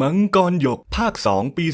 มังกรหยกภาค 2 ปี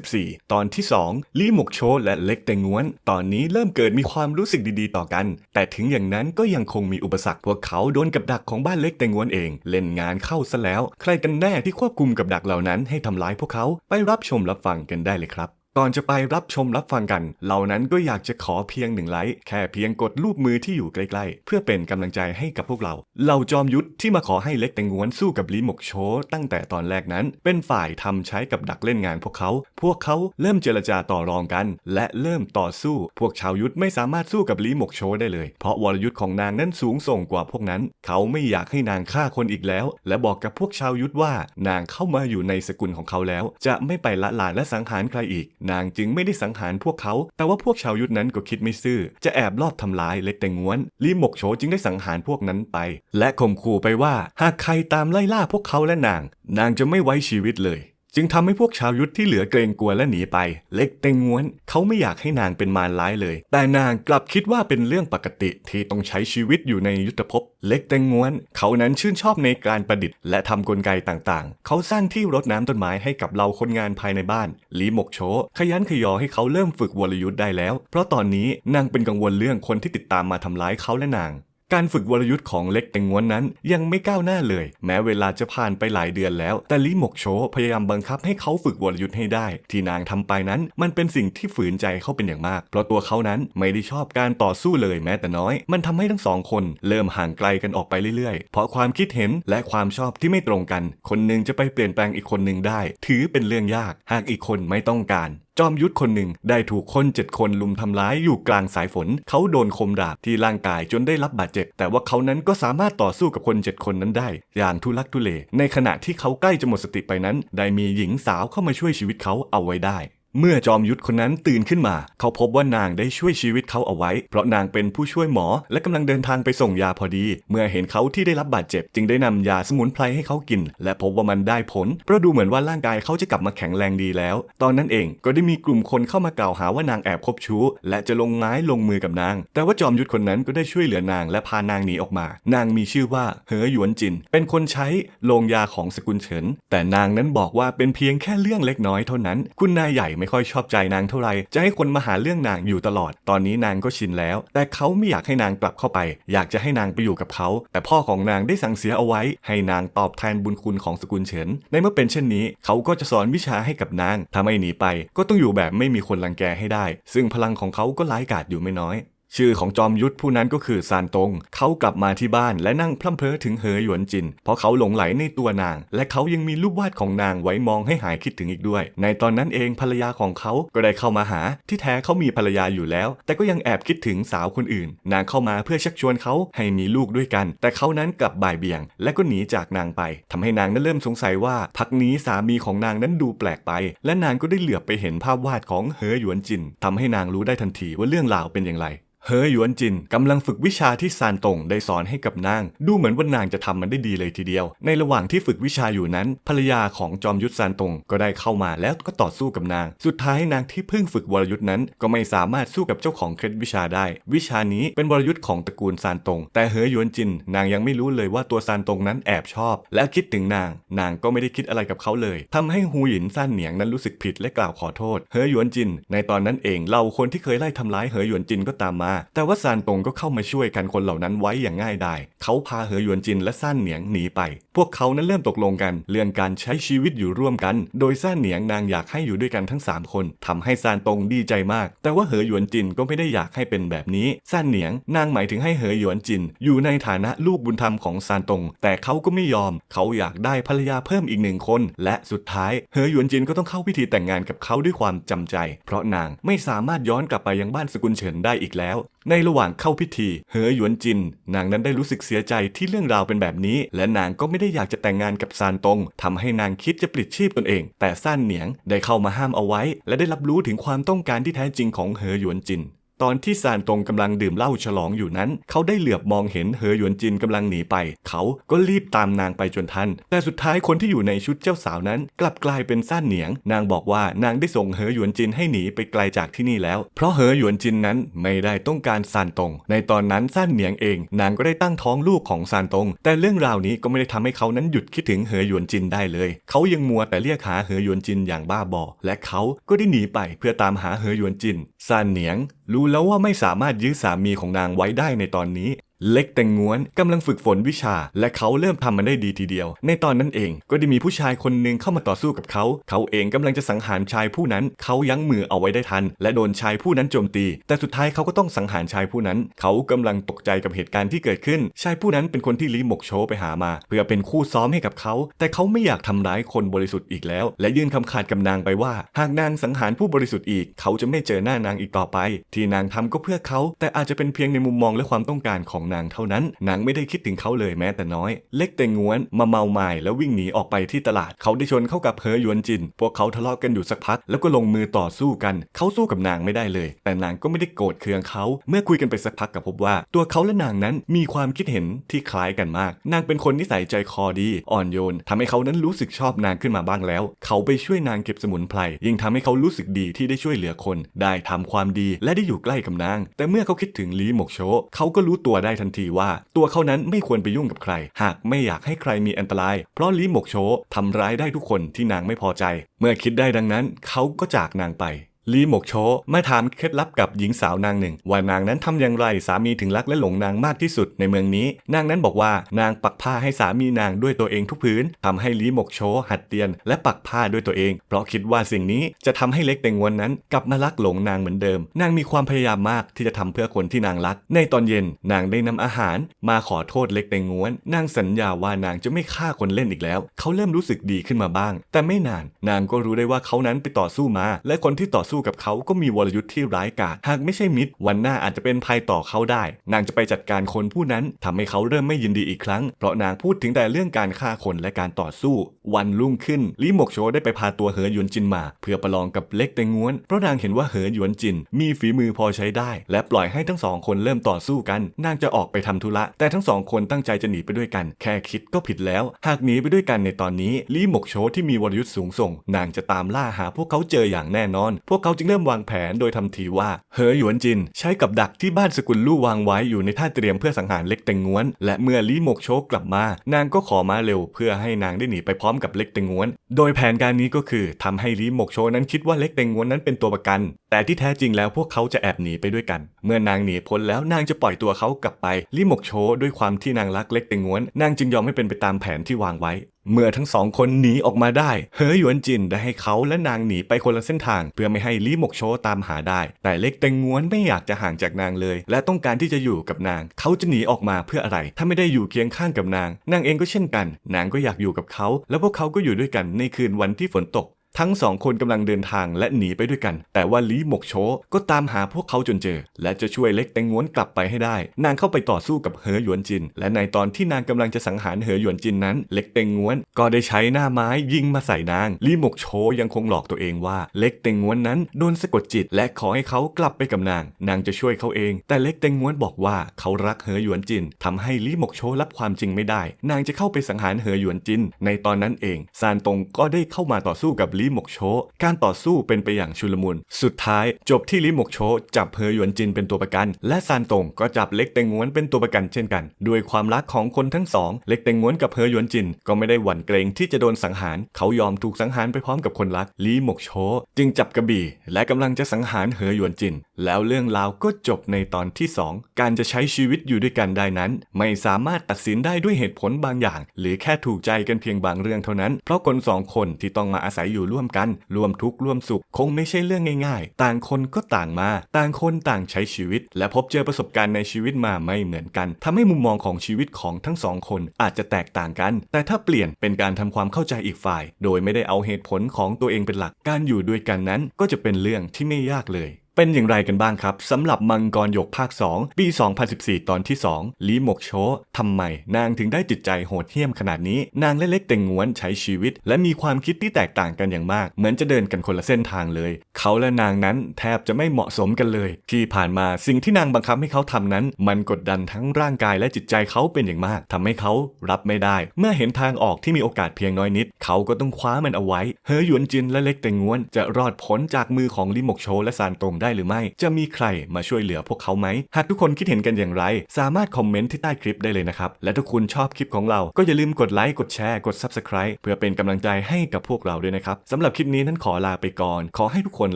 2014 ตอนที่ 2 ลี่หมกโชและเล็กแตงวน ตอนนี้เริ่มเกิดมีความรู้สึกดีๆต่อกัน แต่ถึงอย่างนั้นก็ยังคงมีอุปสรรคพวกเขาโดนกับดักของบ้านเล็กแตงวนเอง เล่นงานเข้าซะแล้ว ใครกันแน่ที่ควบคุมกับดักเหล่านั้นให้ทำร้ายพวกเขาไปรับชมรับฟังกันได้เลยครับ ก่อนจะไปรับชมรับฟังกัน เหล่านั้นก็อยากจะขอเพียงหนึ่งไลค์แค่เพียงกดรูปมือที่อยู่ใกล้ๆ เพื่อเป็นกำลังใจให้กับพวกเรา เหล่าจอมยุทธที่มาขอให้เล็กแตงงวนสู้กับลีหมกโชตั้งแต่ตอนแรกนั้น เป็นฝ่ายทำใช้กับดักเล่นงานพวกเขา พวกเขาเริ่มเจรจาต่อรองกัน และเริ่มต่อสู้ พวกชาวยุทธไม่สามารถสู้กับลีหมกโชได้เลย เพราะวรยุทธ์ของนางนั้นสูงส่งกว่าพวกนั้น เขาไม่อยากให้นางฆ่าคนอีกแล้ว และบอกกับพวกชาวยุทธว่า นางเข้ามาอยู่ในสกุลของเขาแล้ว จะไม่ไปละลานและสังหารใครอีกนางจึงไม่ได้สังหารพวกเขา แต่ว่าพวกชาวยุทธนั้นก็คิดไม่ซื่อ จะแอบลอบทำร้ายเล็กแต่งวนลีหมกโฉจึงได้สังหารพวกนั้นไป และข่มขู่ไปว่า หากใครตามไล่ล่าพวกเขาและนาง นางจะไม่ไว้ชีวิตเลย จึงทำให้พวกชาวยุทธที่เหลือเกรงกลัวและหนีไป เล็กเตงง้วน เขาไม่อยากให้นางเป็นมารร้ายเลย แต่นางกลับคิดว่าเป็นเรื่องปกติที่ต้องใช้ชีวิตอยู่ในยุทธภพ เล็กเตงง้วน เขานั้นชื่นชอบในการประดิษฐ์และทำกลไกต่างๆ เขาสร้างที่รดน้ำต้นไม้ให้กับเราคนงานภายในบ้านลีหมกโชขยันขยอให้เขาเริ่มฝึกวรยุทธ์ได้แล้ว เพราะตอนนี้นางเป็นกังวลเรื่องคนที่ติดตามมาทำร้ายเขาและนาง การฝึกวรยุทธ์ของเล็กแตงงวนนั้น ยังไม่ก้าวหน้าเลย แม้เวลาจะผ่านไปหลายเดือนแล้ว แต่ลิหมกโชพยายามบังคับให้เขาฝึกวรยุทธ์ให้ได้ ที่นางทำไปนั้น มันเป็นสิ่งที่ฝืนใจเขาเป็นอย่างมาก เพราะตัวเขานั้นไม่ได้ชอบการต่อสู้เลยแม้แต่น้อย มันทำให้ทั้งสองคน เริ่มห่างไกลกันออกไปเรื่อยๆ เพราะความคิดเห็นและความชอบที่ไม่ตรงกัน คนหนึ่งจะไปเปลี่ยนแปลงอีกคนหนึ่งได้ ถือเป็นเรื่องยาก หากอีกคนไม่ต้องการ จอมยุทธคนหนึ่งได้ถูกคนเจ็ดคนลุมทำร้ายอยู่กลางสายฝน เขาโดนคมดาบที่ร่างกายจนได้รับบาดเจ็บ แต่ว่าเขานั้นก็สามารถต่อสู้กับคนเจ็ดคนนั้นได้ อย่างทุลักทุเล ในขณะที่เขาใกล้จะหมดสติไปนั้น ได้มีหญิงสาวเข้ามาช่วยชีวิตเขาเอาไว้ได้ เมื่อจอมยุทธคนนั้นตื่นขึ้นมา เขาพบว่านางได้ช่วยชีวิตเขาเอาไว้ เพราะนางเป็นผู้ช่วยหมอและกำลังเดินทางไปส่งยาพอดี เมื่อเห็นเขาที่ได้รับบาดเจ็บ จึงได้นำยาสมุนไพรให้เขากิน และพบว่ามันได้ผลเพราะดูเหมือนว่าร่างกายเขาจะกลับมาแข็งแรงดีแล้ว ตอนนั้นเองก็ได้มีกลุ่มคนเข้ามากล่าวหาว่านางแอบคบชู้ และจะลงไม้ลงมือกับนาง แต่ว่าจอมยุทธคนนั้นก็ได้ช่วยเหลือนางและพานางหนีออกมา นางมีชื่อว่าเหอหยวนจิน เป็นคนใช้โรงยาของสกุลเฉินแต่นางนั้นบอกว่าเป็นเพียงแค่เรื่องเล็กน้อยเท่านั้น คุณนายใหญ่ไม่ค่อยชอบใจนางเท่าไหร่จะให้คนมาหาเรื่องนางอยู่ตลอด ตอนนี้นางก็ชินแล้ว แต่เขาไม่อยากให้นางกลับเข้าไป อยากจะให้นางไปอยู่กับเขา แต่พ่อของนางได้สั่งเสียเอาไว้ ให้นางตอบแทนบุญคุณของสกุลเฉินในเมื่อเป็นเช่นนี้ เขาก็จะสอนวิชาให้กับนางถ้าไม่หนีไป ก็ต้องอยู่แบบไม่มีคนรังแกให้ได้ ซึ่งพลังของเขาก็ร้ายกาจอยู่ไม่น้อย ชื่อของจอมยุทธผู้นั้นก็คือซานตง เขากลับมาที่บ้านและนั่งพร่ำเพ้อถึงเหอหยวนจิน เพราะเขาหลงไหลในตัวนาง และเขายังมีรูปวาดของนางไว้มองให้หายคิดถึงอีกด้วย ในตอนนั้นเองภรรยาของเขาก็ได้เข้ามาหา ที่แท้เขามีภรรยาอยู่แล้ว แต่ก็ยังแอบคิดถึงสาวคนอื่น นางเข้ามาเพื่อชักชวนเขาให้มีลูกด้วยกัน แต่เขานั้นกลับบ่ายเบี่ยง และก็หนีจากนางไปทำให้นางนั้นเริ่มสงสัยว่าพักนี้สามีของนางนั้นดูแปลกไป และนางก็ได้เหลือบไปเห็นภาพวาดของเหอหยวนจินทำให้นางรู้ได้ทันทีว่าเรื่องราวเป็นอย่างไรเฮอหยวนจินกำลังฝึกวิชาที่ซานตงได้สอนให้กับนาง ดูเหมือนว่านางจะทำมันได้ดีเลยทีเดียว ในระหว่างที่ฝึกวิชาอยู่นั้น ภรรยาของจอมยุทธซานตงก็ได้เข้ามาแล้วก็ต่อสู้กับนาง สุดท้ายนางที่เพิ่งฝึกวรยุทธ์นั้น ก็ไม่สามารถสู้กับเจ้าของเคล็ดวิชาได้ วิชานี้เป็นวรยุทธ์ของตระกูลซานตง แต่เฮอหยวนจิน นางยังไม่รู้เลยว่าตัวซานตงนั้นแอบชอบ และคิดถึงนาง นางก็ไม่ได้คิดอะไรกับเขาเลยทำให้ฮูหยินซ่านเหนียงนั้นรู้สึกผิดและกล่าวขอโทษ เฮอหยวนจิน ในตอนนั้นเองเราคนที่เคยไล่ทำร้ายเฮอหยวนจินก็ตามมาแต่ว่าซานตงก็เข้ามาช่วยกันคนเหล่านั้นไว้อย่างง่ายดายเขาพาเหอหยวนจินและซ่านเหนียงหนีไป พวกเขานั้นเริ่มตกลงกัน เรื่องการใช้ชีวิตอยู่ร่วมกัน โดยซ่านเหนียงนางอยากให้อยู่ด้วยกันทั้ง 3 คนทำให้ซานตงดีใจมาก แต่ว่าเหอหยวนจินก็ไม่ได้อยากให้เป็นแบบนี้ซ่านเหนียงนางหมายถึงให้เหอหยวนจิน อยู่ในฐานะลูกบุญธรรมของซานตง แต่เขาก็ไม่ยอม เขาอยากได้ภรรยาเพิ่มอีกหนึ่งคน และสุดท้ายเหอหยวนจินก็ต้องเข้าพิธีแต่งงานกับเขาด้วยความจำใจ เพราะนางไม่สามารถย้อนกลับไปยังบ้านสกุลเฉินได้อีกแล้วในระหว่างเข้าพิธี เหอหยวนจิน นางนั้นได้รู้สึกเสียใจที่เรื่องราวเป็นแบบนี้ และนางก็ไม่ได้อยากจะแต่งงานกับซานตงทำให้นางคิดจะปลิดชีพตนเอง แต่ซ่านเหนียงได้เข้ามาห้ามเอาไว้ และได้รับรู้ถึงความต้องการที่แท้จริงของเหอหยวนจิน ตอนที่ซานตงกำลังดื่มเหล้าฉลองอยู่นั้น เขาได้เหลือบมองเห็นเหอหยวนจินกำลังหนีไป เขาก็รีบตามนางไปจนทัน แต่สุดท้ายคนที่อยู่ในชุดเจ้าสาวนั้น กลับกลายเป็นซ่านเหนียง นางบอกว่านางได้ส่งเหอหยวนจินให้หนีไปไกลจากที่นี่แล้ว เพราะเหอหยวนจินนั้นไม่ได้ต้องการซานตงในตอนนั้นซ่านเหนียงเอง นางก็ได้ตั้งท้องลูกของซานตงแต่เรื่องราวนี้ก็ไม่ได้ทำให้เขานั้นหยุดคิดถึงเหอหยวนจินได้เลย เขายังมัวแต่เรียกหาเหอหยวนจินอย่างบ้าบอ และเขาก็ได้หนีไปเพื่อตามหาเหอหยวนจินซานเหนียง รู้แล้วว่าไม่สามารถยื้อสามีของนางไว้ได้ในตอนนี้ เล็กแต่งง้วนกำลังฝึกฝนวิชา และเขาเริ่มทำมันได้ดีทีเดียว ในตอนนั้นเองก็ได้มีผู้ชายคนหนึ่งเข้ามาต่อสู้กับเขา เขาเองกำลังจะสังหารชายผู้นั้น เขายั้งมือเอาไว้ได้ทัน และโดนชายผู้นั้นโจมตี แต่สุดท้ายเขาก็ต้องสังหารชายผู้นั้น เขากำลังตกใจกับเหตุการณ์ที่เกิดขึ้น ชายผู้นั้นเป็นคนที่ลีหมกโชไปหามา เพื่อเป็นคู่ซ้อมให้กับเขา แต่เขาไม่อยากทำร้ายคนบริสุทธิ์อีกแล้ว และยื่นคำขาดกับนางไปว่า หากนางสังหารผู้บริสุทธิ์อีก เขาจะไม่เจอหน้านางอีกต่อไป ที่นางทำก็เพื่อเขา แต่อาจจะเป็นเพียงในมุมมองและความต้องการของนางเท่านั้น นางไม่ได้คิดถึงเขาเลยแม้แต่น้อย เล็กแต่งวนมาเมาไม้แล้ววิ่งหนีออกไปที่ตลาด เขาได้ชนเข้ากับเฮอหยวนจิน พวกเขาทะเลาะกันอยู่สักพัก แล้วก็ลงมือต่อสู้กัน เขาสู้กับนางไม่ได้เลย แต่นางก็ไม่ได้โกรธเคืองเขา เมื่อคุยกันไปสักพักกับพบว่า ตัวเขาและนางนั้นมีความคิดเห็นที่คล้ายกันมาก นางเป็นคนนิสัยใจคอดีอ่อนโยนทำให้เขานั้นรู้สึกชอบนางขึ้นมาบ้างแล้ว เขาไปช่วยนางเก็บสมุนไพรยิ่งทำให้เขารู้สึกดีที่ได้ช่วยเหลือคน ได้ทำความดีและได้อยู่ใกล้กับนาง แต่เมื่อเขาคิดถึงลีหมกโชเขาก็รู้ตัวได้ทันทีว่า ตัวเขานั้นไม่ควรไปยุ่งกับใคร หากไม่อยากให้ใครมีอันตราย เพราะลีหมกโชทำร้ายได้ทุกคนที่นางไม่พอใจ เมื่อคิดได้ดังนั้นเขาก็จากนางไป ลีหมกโชมาถามเคล็ดลับกับหญิงสาวนางหนึ่ง ว่านางนั้นทำอย่างไรสามีถึงรักและหลงนางมากที่สุดในเมืองนี้ นางนั้นบอกว่านางปักผ้าให้สามีนางด้วยตัวเองทุกพื้นทำให้ลีหมกโชหัดเตียน และปักผ้าด้วยตัวเอง เพราะคิดว่าสิ่งนี้จะทำให้เล็กเตงวนนั้นกลับมารักหลงนางเหมือนเดิม นางมีความพยายามมากที่จะทำเพื่อคนที่นางรัก ในตอนเย็นนางได้นำอาหาร มาขอโทษเล็กเตงวนนางสัญญาว่านางจะไม่ฆ่าคนเล่นอีกแล้ว เขาเริ่มรู้สึกดีขึ้นมาบ้าง แต่ไม่นาน นางก็รู้ได้ว่าเขานั้นไปต่อสู้มา และคนที่ต่อสู้กับเขาก็มีวรยุทธ์ที่ร้ายกาจหากไม่ใช่มิตร วันหน้าอาจจะเป็นภัยต่อเขาได้ นางจะไปจัดการคนผู้นั้นทำให้เขาเริ่มไม่ยินดีอีกครั้ง เพราะนางพูดถึงแต่เรื่องการฆ่าคนและการต่อสู้ วันรุ่งขึ้นลีหมกโชได้ไปพาตัวเหอหยวนจินมา เพื่อประลองกับเล็กแตงง้วนเพราะนางเห็นว่าเหอหยวนจิน มีฝีมือพอใช้ได้ และปล่อยให้ทั้งสองคนเริ่มต่อสู้กัน นางจะออกไปทำธุระ แต่ทั้งสองคนตั้งใจจะหนีไปด้วยกัน แค่คิดก็ผิดแล้ว หากหนีไปด้วยกันในตอนนี้ลีหมกโชที่มีวรยุทธ์สูงส่ง นางจะตามล่าหาพวกเขาเจออย่างแน่นอน พวกเขาจึงเริ่มวางแผนโดยทำทีว่าเหอหยวนจิน ใช้กับดักที่บ้านสกุลลู่วางไว้อยู่ในท่าเตรียมเพื่อสังหารเล็กแตงง้วน และเมื่อลีหมกโชกลับมา นางก็ขอมาเร็วเพื่อให้นางได้หนีไปพร้อมกับเล็กแตงง้วน โดยแผนการนี้ก็คือทำให้ลีหมกโชนั้นคิดว่าเล็กแตงงวนนั้นเป็นตัวประกัน แต่ที่แท้จริงแล้วพวกเขาจะแอบหนีไปด้วยกัน เมื่อนางหนีพ้นแล้วนางจะปล่อยตัวเขากลับไปลีหมกโชด้วยความที่นางรักเล็กแตงงวนนางจึงยอมให้เป็นไปตามแผนที่วางไว้ เมื่อทั้งสองคนหนีออกมาได้เหอหยวนจินได้ให้เขาและนางหนีไปคนละเส้นทาง เพื่อไม่ให้ลีหมกโชตามหาได้ แต่เล็กแตงงวนไม่อยากจะห่างจากนางเลย และต้องการที่จะอยู่กับนาง เขาจะหนีออกมาเพื่ออะไร ถ้าไม่ได้อยู่เคียงข้างกับนาง นางเองก็เช่นกัน นางก็อยากอยู่กับเขา และพวกเขาก็อยู่ด้วยกันในคืนวันที่ฝนตก ทั้งสองคนกำลังเดินทางและหนีไปด้วยกัน แต่ว่าลีหมกโชก็ตามหาพวกเขาจนเจอ และจะช่วยเล็กแตงง้วนกลับไปให้ได้ นางเข้าไปต่อสู้กับเหอหยวนจิน และในตอนที่นางกำลังจะสังหารเหอหยวนจินนั้น เล็กแตงง้วนก็ได้ใช้หน้าไม้ยิงมาใส่นางลีหมกโชยังคงหลอกตัวเองว่าเล็กแตงง้วนนั้นโดนสะกดจิต และขอให้เขากลับไปกับนาง นางจะช่วยเขาเอง แต่เล็กแตงง้วนบอกว่าเขารักเหอหยวนจินทำให้ลีหมกโชรับความจริงไม่ได้ นางจะเข้าไปสังหารเหอหยวนจิน ในตอนนั้นเองซานตงก็ได้เข้ามาต่อสู้กับลีหมกโชการต่อสู้เป็นไปอย่างชุลมุน สุดท้ายจบที่ลิหมกโชจับเฮอหยวนจินเป็นตัวประกัน และซานตงก็จับเล็กเตงงวนเป็นตัวประกันเช่นกัน ด้วยความรักของคนทั้งสอง เล็กเตงงวนกับเฮอหยวนจินก็ไม่ได้หวั่นเกรงที่จะโดนสังหาร เขายอมถูกสังหารไปพร้อมกับคนรักลีหมกโชจึงจับกระบี่ และกำลังจะสังหารเฮอหยวนจิน แล้วเรื่องราวก็จบในตอนที่สองการจะใช้ชีวิตอยู่ด้วยกันได้นั้น ไม่สามารถตัดสินได้ด้วยเหตุผลบางอย่าง หรือแค่ถูกใจกันเพียงบางเรื่องเท่านั้น เพราะคนสองคนที่ต้องมาอาศัยอยู่ร่วมกัน ร่วมทุกข์ร่วมสุข คงไม่ใช่เรื่องง่ายๆ ต่างคนก็ต่างมา ต่างคนต่างใช้ชีวิต และพบเจอประสบการณ์ในชีวิตมาไม่เหมือนกันทำให้มุมมองของชีวิตของทั้งสองคนอาจจะแตกต่างกัน แต่ถ้าเปลี่ยนเป็นการทำความเข้าใจอีกฝ่าย โดยไม่ได้เอาเหตุผลของตัวเองเป็นหลัก การอยู่ด้วยกันนั้นก็จะเป็นเรื่องที่ไม่ยากเลย เป็นอย่างไรกันบ้างครับสำหรับมังกรหยกภาค 2 ปี 2014 ตอนที่ 2 ลีหมกโชทำไม นางถึงได้จิตใจโหดเหี้ยมขนาดนี้ นางเล็กๆแต่งงวนใช้ชีวิต และมีความคิดที่แตกต่างกันอย่างมาก เหมือนจะเดินกันคนละเส้นทางเลย เขาและนางนั้นแทบจะไม่เหมาะสมกันเลย ที่ผ่านมาสิ่งที่นางบังคับให้เขาทำนั้น มันกดดันทั้งร่างกายและจิตใจเขาเป็นอย่างมากทำให้เขารับไม่ได้ เมื่อเห็นทางออกที่มีโอกาสเพียงน้อยนิด เขาก็ต้องคว้ามันเอาไว้ เฮอหยวนจินและเล็กแต่งงวนจะรอดพ้นจากมือของลิหมกโชและซานตงไดได้หรือไม่ จะมีใครมาช่วยเหลือพวกเขาไหม หากทุกคนคิดเห็นกันอย่างไร สามารถคอมเมนต์ที่ใต้คลิปได้เลยนะครับ และถ้าคุณชอบคลิปของเรา ก็อย่าลืมกดไลค์ กดแชร์ กด Subscribe เพื่อเป็นกำลังใจให้กับพวกเราด้วยนะครับสำหรับคลิปนี้นั้นขอลาไปก่อน ขอให้ทุกคน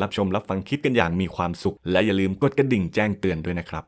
รับชมรับฟังคลิปกันอย่างมีความสุข และอย่าลืมกดกระดิ่งแจ้งเตือนด้วยนะครับ